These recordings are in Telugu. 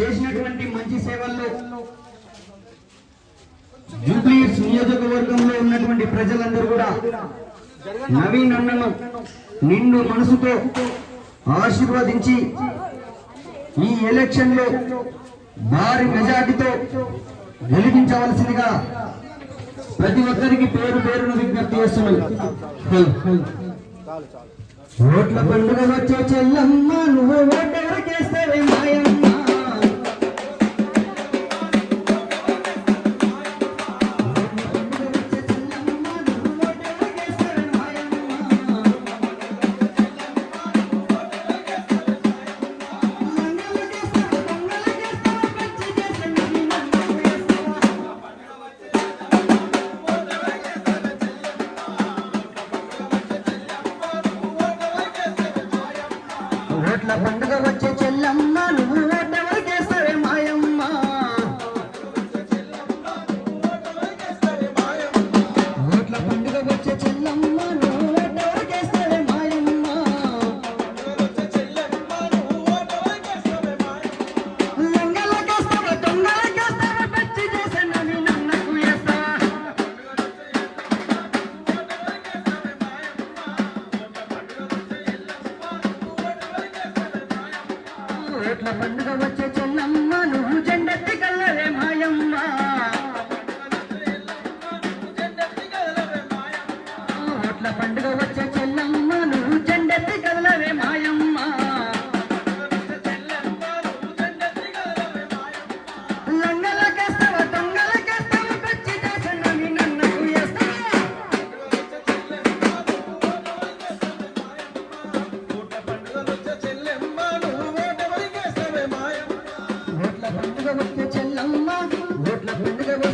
చేసినటువంటి మంచి సేవల్లో జూబ్లీస్ నియోజకవర్గంలో ఉన్నటువంటి ప్రజలందరూ కూడా నవీన్ అన్నను నిండు మనసుతో ఆశీర్వదించి ఈ ఎలక్షన్లో భారీ మెజార్టీతో వెలిగించవలసిందిగా ప్రతి ఒక్కరికి పేరు పేరును విజ్ఞప్తి చేస్తున్నాను ఓట్ల పండుగ వచ్చే చెల్లమ్మ నువ్వు ఓటెవరికేస్తావే మాయమ్మ పండుగ వచ్చే చెల్లమ్మ నువ్వు పండుగ వచ్చే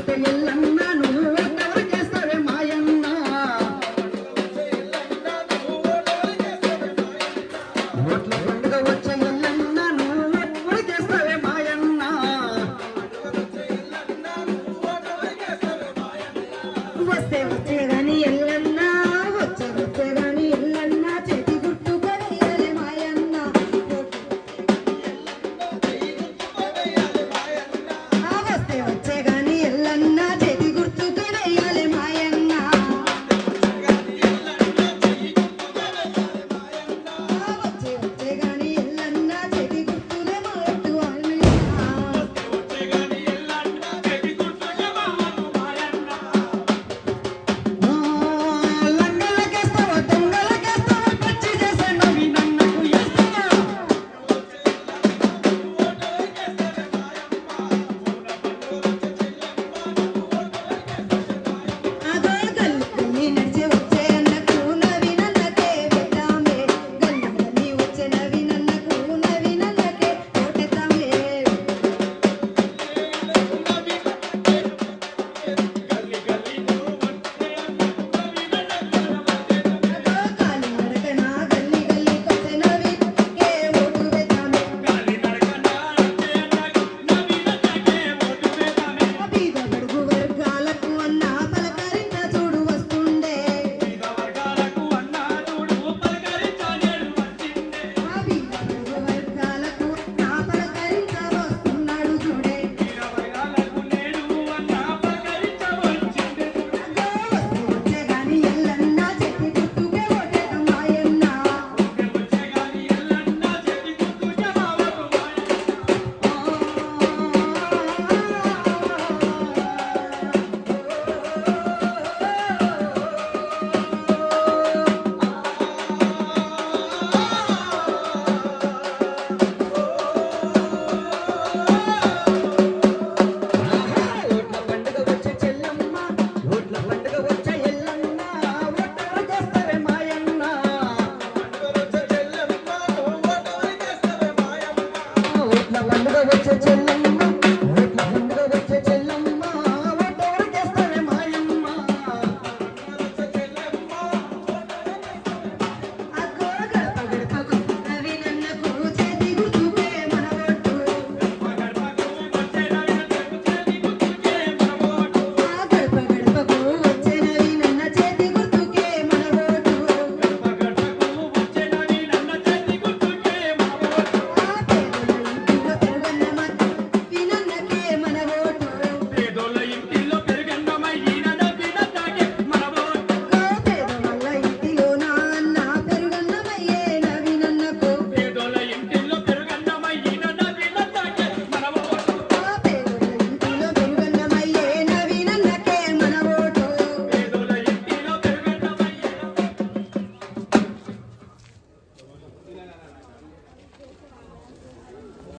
tengo ¡No, no!